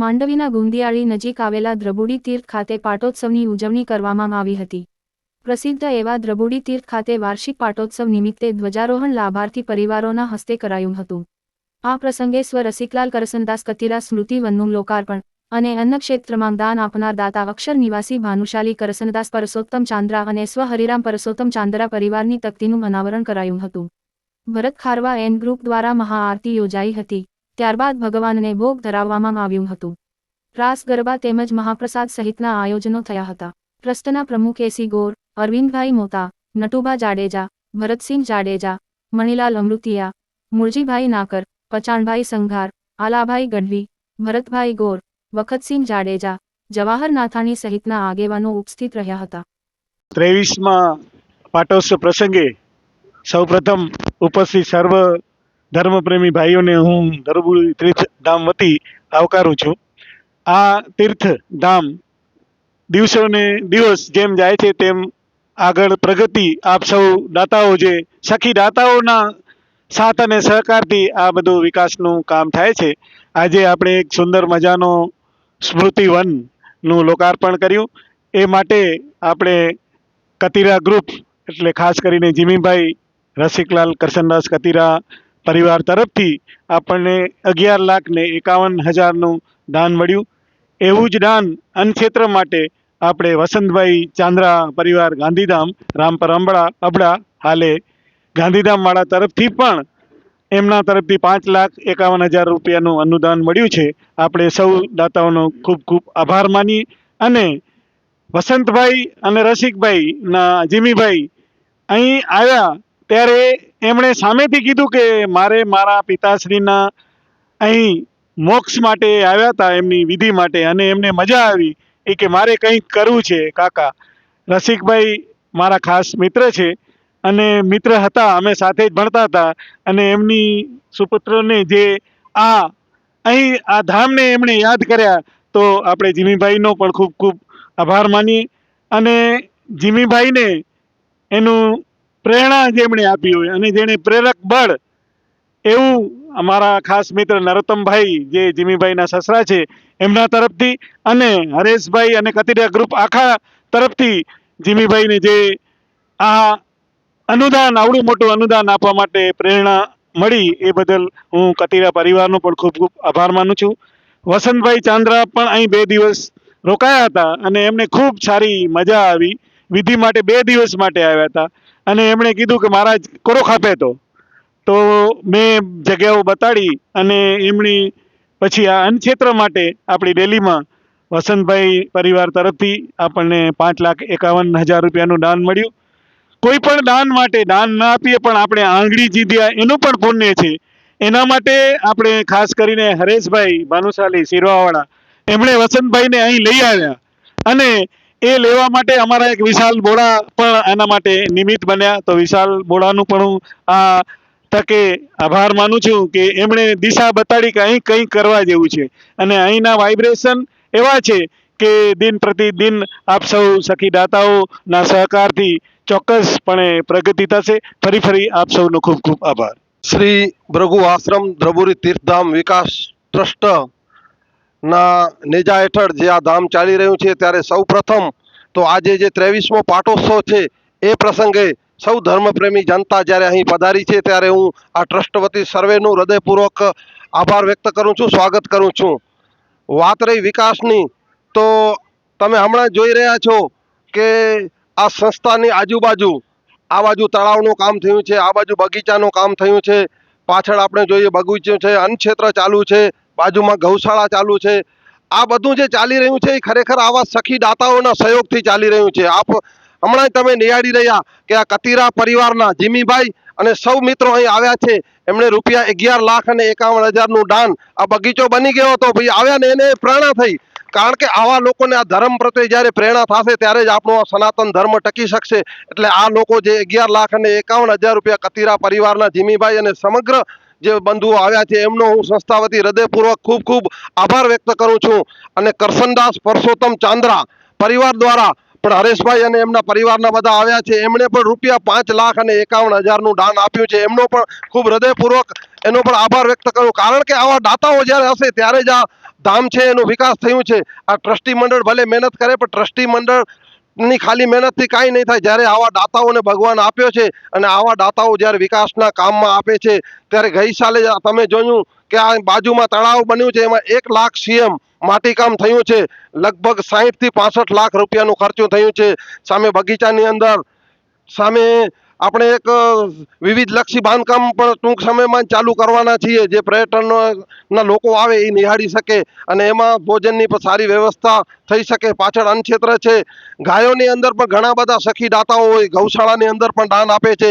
માંડવીના ગુંદિયાળી નજીક આવેલા દ્રબુડી તીર્થ ખાતે પાટોત્સવની ઉજવણી કરવામાં આવી હતી. પ્રસિદ્ધ એવા દ્રબુડી તીર્થ ખાતે વાર્ષિક પાટોત્સવ નિમિત્તે ધ્વજારોહણ લાભાર્થી પરિવારોના હસ્તે કરાયું હતું. આ પ્રસંગે સ્વ રસિકલાલ કરસનદાસ કતિરા સ્મૃતિ વનનું લોકાર્પણ અને અન્ન ક્ષેત્રમાં દાન આપનાર દાતા અક્ષર નિવાસી ભાનુશાલી કરસનદાસ પરસોત્તમ ચાંદ્રા અને સ્વ હરિરામ પરસોત્તમ ચાંદ્રા પરિવારની તકતીનું અનાવરણ કરાયું હતું. ભરત ખારવા એન ગ્રુપ દ્વારા મહાઆરતી યોજાઈ હતી. ત્યારબાદ ભગવાનને ભોગ ધરાવવામાં આવ્યું હતું. રાસ ગરબા તેમજ મહાપ્રસાદ સહિતના આયોજનો થયા હતા. ટ્રસ્ટના પ્રમુખ એસી ગોર, અરવિંદભાઈ મોતા, નટુભા જાડેજા, ભરતસિંહ જાડેજા, મણિલાલ અમૃતિયા, મુરજીભાઈ નાકર, પચાણભાઈ સંઘાર, આલાભાઈ ગઢવી, ભરતભાઈ ગોર, વખતસિંહ જાડેજા જવાહર નાથાણી સહિતના આગેવાનો ઉપસ્થિત રહ્યા હતા. ત્રેવીસમાં પાટોત્સવ પ્રસંગે સૌપ્રથમ ઉપસ્થિત સર્વ ધર્મપ્રેમી ભાઈઓને હું ધર્મપુરી તીર્થધામ વતી આવકારું છું. આ તીર્થધામ દિવસોને દિવસ જેમ જાય છે તેમ આગળ પ્રગતિ આપ સૌ દાતાઓ જે સખી દાતાઓના સાથ અને સહકારથી આ બધું વિકાસનું કામ થાય છે. આજે આપણે એક સુંદર મજાનો સ્મૃતિવનનું લોકાર્પણ કર્યું. એ માટે આપણે કતિરા ગ્રુપ એટલે ખાસ કરીને જીમીભાઈ રસિકલાલ, કરશનદાસ કતીરા પરિવાર તરફથી આપણને અગિયાર લાખ ને એકાવન હજારનું દાન મળ્યું. એવું જ દાન અન્નક્ષેત્ર માટે આપણે વસંતભાઈ ચાંદ્રા પરિવાર ગાંધીધામ રામપર અંબળા અબડા હાલે ગાંધીધામવાળા તરફથી પણ એમના તરફથી પાંચ લાખ એકાવન હજાર રૂપિયાનું અનુદાન મળ્યું છે. આપણે સૌ દાતાઓનો ખૂબ ખૂબ આભાર માની અને વસંતભાઈ અને રસિકભાઈના જીમીભાઈ અહીં આવ્યા ત્યારે એમણે સામેથી કીધું કે મારે મારા પિતાશ્રીના અહીં મોક્ષ માટે આવ્યા હતા, એમની વિધિ માટે, અને એમને મજા આવી. એ કે મારે કંઈક કરવું છે, કાકા. રસિકભાઈ મારા ખાસ મિત્ર છે, અને મિત્ર હતા, અમે સાથે જ ભણતા હતા, અને એમની સુપુત્રને જે આ, અહીં આ ધામને એમણે યાદ કર્યા, તો આપણે જીમીભાઈનો પણ ખૂબ ખૂબ આભાર માનીએ. અને જીમીભાઈને એનું પ્રેરણા જેમણે આપી હોય અને જેણે પ્રેરક બળ એવું અમારા ખાસ મિત્ર નરોત્તમભાઈ, જે જીમીભાઈના સસરા છે, એમના તરફથી અને હરેશભાઈ અને કતિરિયા ગ્રુપ આખા તરફથી જીમીભાઈને જે આ અનુદાન, આવડું મોટું અનુદાન આપવા માટે પ્રેરણા મળી, એ બદલ હું કતિરા પરિવારનો પણ ખૂબ ખૂબ આભાર માનું છું. વસંતભાઈ ચાંદ્રા પણ અહીં બે દિવસ રોકાયા હતા અને એમને ખૂબ સારી મજા આવી. વિધિ માટે બે દિવસ માટે આવ્યા હતા. અને એમણે કીધું કે મહારાજ કોરો ખાપે તો. તો મેં જગ્યાઓ બતાડી અને એમની પછી આ અન્નક્ષેત્ર માટે આપણી ડેલીમાં વસંતભાઈ પરિવાર તરફથી આપણને પાંચ લાખ એકાવન હજાર રૂપિયાનું દાન મળ્યું. કોઈ પણ દાન માટે દાન ના આપીએ પણ આપણે આંગળી જીધ્યા એનું પણ પુણ્ય છે. એના માટે આપણે ખાસ કરીને હરેશભાઈ ભાનુશાલી શિરવાવાળા એમણે વસંતભાઈને અહીં લઈ આવ્યા. અને એ લેવા માટે અમારા એક વિશાલ બોડા પણ એના માટે નિમિત્ત બન્યા. તો વિશાલ બોડાનું પણ હું આ તકે આભાર માનું છું કે એમણે દિશા બતાડી કે અહીં કંઈ કરવા જેવું છે. અને અહીંના વાઇબ્રેશન એવા છે કે દિન પ્રતિદિન આપ સૌ સખી દાતાઓના સહકારથી ચોક્કસપણે પ્રગતિ થશે. ફરી ફરી આપ સૌનો ખૂબ ખૂબ આભાર. શ્રી ભૃગુ આશ્રમ દ્રબુરી તીર્થધામ વિકાસ ટ્રસ્ટ ના નેજા હેઠળ જે આ ધામ ચાલી રહ્યું છે ત્યારે સૌ પ્રથમ તો આજે જે ત્રેવીસમો પાટોત્સવ છે એ પ્રસંગે સૌ ધર્મપ્રેમી જનતા જ્યારે અહીં પધારી છે ત્યારે હું આ ટ્રસ્ટ વતી સર્વેનું હૃદયપૂર્વક આભાર વ્યક્ત કરું છું, સ્વાગત કરું છું. વાત રહી વિકાસની તો તમે હમણાં જોઈ રહ્યા છો કે આ સંસ્થાની આજુબાજુ આ બાજુ તળાવનું કામ થયું છે, આ બાજુ બગીચાનું કામ થયું છે, પાછળ આપણે જોઈએ બગીચો છે, અન્નક્ષેત્ર ચાલુ છે બાજુમાં ગૌશાળા ચાલુ છે. આ બધું જે ચાલી રહ્યું છે એ ખરેખર આવા સખી દાતાઓના સહયોગથી ચાલી રહ્યું છે. આપ હમણાં તમે નિહાળી રહ્યા કે આ કતીરા પરિવારના જીમીભાઈ અને સૌ મિત્રો અહીં આવ્યા છે. એમણે રૂપિયા અગિયાર લાખ અને એકાવન હજારનું દાન આ બગીચો બની ગયો હતો. ભાઈ આવ્યા ને એને પ્રેરણા થઈ. કારણ કે આવા લોકોને આ ધર્મ પ્રત્યે જ્યારે પ્રેરણા થશે ત્યારે જ આપણો આ સનાતન ધર્મ ટકી શકશે. એટલે આ લોકો જે અગિયાર લાખ અને એકાવન હજાર રૂપિયા કતીરા પરિવારના જીમીભાઈ અને સમગ્ર જે બંધુઓ આવ્યા છે, એમનો હું સંસ્થા વતી હૃદયપૂર્વક ખૂબ ખૂબ આભાર વ્યક્ત કરું છું. અને કરશનદાસ પરસોત્તમ ચાંદ્રા પરિવાર દ્વારા પણ હરેશભાઈ અને એમના પરિવારના બધા આવ્યા છે. એમણે પણ રૂપિયા પાંચ લાખ અને એકાવન હજારનું દાન આપ્યું છે. એમનો પણ ખૂબ હૃદયપૂર્વક એનો પણ આભાર વ્યક્ત કરું. કારણ કે આવા દાતાઓ જ્યારે હશે ત્યારે જ આ ધામ છે, એનો વિકાસ થયું છે. આ ટ્રસ્ટી મંડળ ભલે મહેનત કરે, પણ ટ્રસ્ટી મંડળ ની ખાલી મહેનતથી કાંઈ નહીં થાય. જ્યારે આવા દાતાઓને ભગવાન આપ્યો છે અને આવા દાતાઓ જ્યારે વિકાસના કામમાં આપે છે, ત્યારે ગઈ સાલે તમે જોયું કે આ બાજુમાં તળાવ બન્યું છે, એમાં એક લાખ સીએમ માટીકામ થયું છે. લગભગ સાહીઠથી પાસઠ લાખ રૂપિયાનું ખર્ચું થયું છે. સામે બગીચાની અંદર સામે આપણે એક વિવિધ લક્ષી બાંધકામ પણ ટૂંક સમયમાં ચાલુ કરવાના છીએ. જે પર્યટનના લોકો આવે એ નિહાળી શકે અને એમાં ભોજનની પણ સારી વ્યવસ્થા થઈ શકે. પાછળ અન્નક્ષેત્ર છે. ગાયોની અંદર પણ ઘણા બધા સખી દાતાઓ હોય, ગૌશાળાની અંદર પણ દાન આપે છે.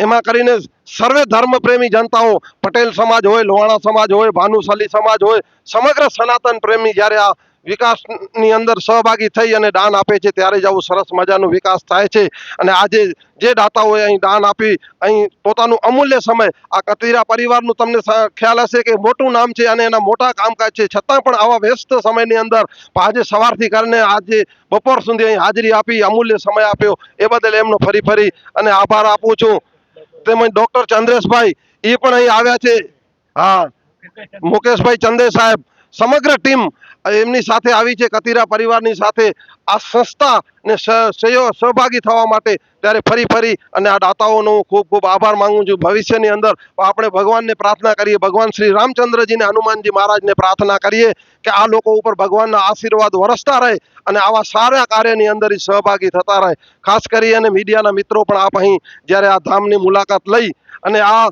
એમાં કરીને સર્વે ધર્મપ્રેમી જનતાઓ, પટેલ સમાજ હોય, લોહાણા સમાજ હોય, ભાનુશાલી સમાજ હોય, સમગ્ર સનાતન પ્રેમી જ્યારે આ વિકાસની અંદર સહભાગી થઈ અને દાન આપે છે, ત્યારે જ આવું સરસ મજાનો વિકાસ થાય છે. અને આજે જે દાતાઓએ અહીં દાન આપી, અહીં પોતાનું અમૂલ્ય સમય, આ કતીરા પરિવારનું તમને ખ્યાલ હશે કે મોટું નામ છે અને એના મોટા કામકાજ છે. છતાં પણ આવા વ્યસ્ત સમયની અંદર આજે સવારથી કરીને આજે બપોર સુધી અહીં હાજરી આપી, અમૂલ્ય સમય આપ્યો. એ બદલ એમનો ફરી ફરી અને આભાર આપું છું. તેમજ ડૉક્ટર ચંદ્રેશભાઈ એ પણ અહીં આવ્યા છે. હા, મુકેશભાઈ ચંદે સાહેબ સમગ્ર ટીમ એમની સાથે આવી છે. કતીરા પરિવારની સાથે આ સંસ્થાને સહભાગી થવા માટે ત્યારે ફરી ફરી અને આ દાતાઓનો હું ખૂબ ખૂબ આભાર માંગુ છું. ભવિષ્યની અંદર આપણે ભગવાનને પ્રાર્થના કરીએ. ભગવાન શ્રી રામચંદ્રજીને, હનુમાનજી મહારાજને પ્રાર્થના કરીએ કે આ લોકો ઉપર ભગવાનના આશીર્વાદ વરસતા રહે અને આવા સારા કાર્યની અંદર સહભાગી થતા રહે. ખાસ કરી અને મીડિયાના મિત્રો પણ આપ અહીં જ્યારે આ ધામની મુલાકાત લઈ અને આ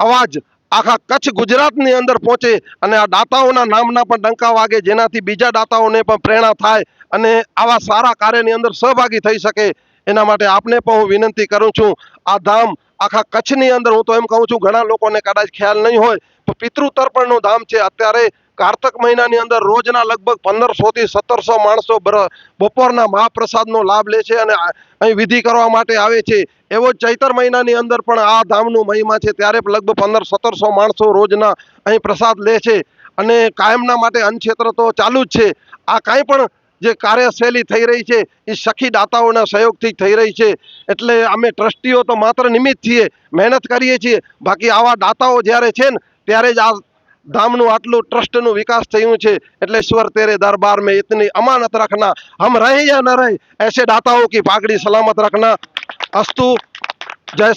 અવાજ આખા કચ્છ ગુજરાતની અંદર પહોંચે અને આ દાતાઓના નામના પણ ડંકા વાગે, જેનાથી બીજા દાતાઓને પણ પ્રેરણા થાય અને આવા સારા કાર્યની અંદર સહભાગી થઈ શકે. એના માટે આપને પણ હું વિનંતી કરું છું, આ ધામ આખા કચ્છની અંદર, હું તો એમ કહું છું, ઘણા લોકોને કદાચ ખ્યાલ નહીં હોય, તો પિતૃતર્પણનું ધામ છે અત્યારે. કારતક મહિનાની અંદર રોજના લગભગ પંદરસો થી સત્તરસો માણસો બપોરના મહાપ્રસાદનો લાભ લે છે અને અહીં વિધિ કરવા માટે આવે છે. એવો ચૈતર મહિનાની અંદર પણ આ ધામનું મહિમા છે. ત્યારે લગભગ પંદર સત્તરસો માણસો રોજના અહીં પ્રસાદ લે છે અને કાયમના માટે અન્નક્ષેત્ર તો ચાલુ જ છે. આ કાંઈ પણ જે કાર્યશૈલી થઈ રહી છે એ સખી દાતાઓના સહયોગથી થઈ રહી છે. એટલે અમે ટ્રસ્ટીઓ તો માત્ર નિમિત્ત છીએ, મહેનત કરીએ છીએ. બાકી આવા દાતાઓ જ્યારે છે ને, ત્યારે જ આ ધામનું આટલું ટ્રસ્ટનું વિકાસ થયું છે. એટલે ઈશ્વર તેરે દરબાર મેં ઇતની અમાનત રખના. હમ રહે યા ન રહે, એસે દાતાઓ કી પાઘડી સલામત રખના. અસ્તુ, જય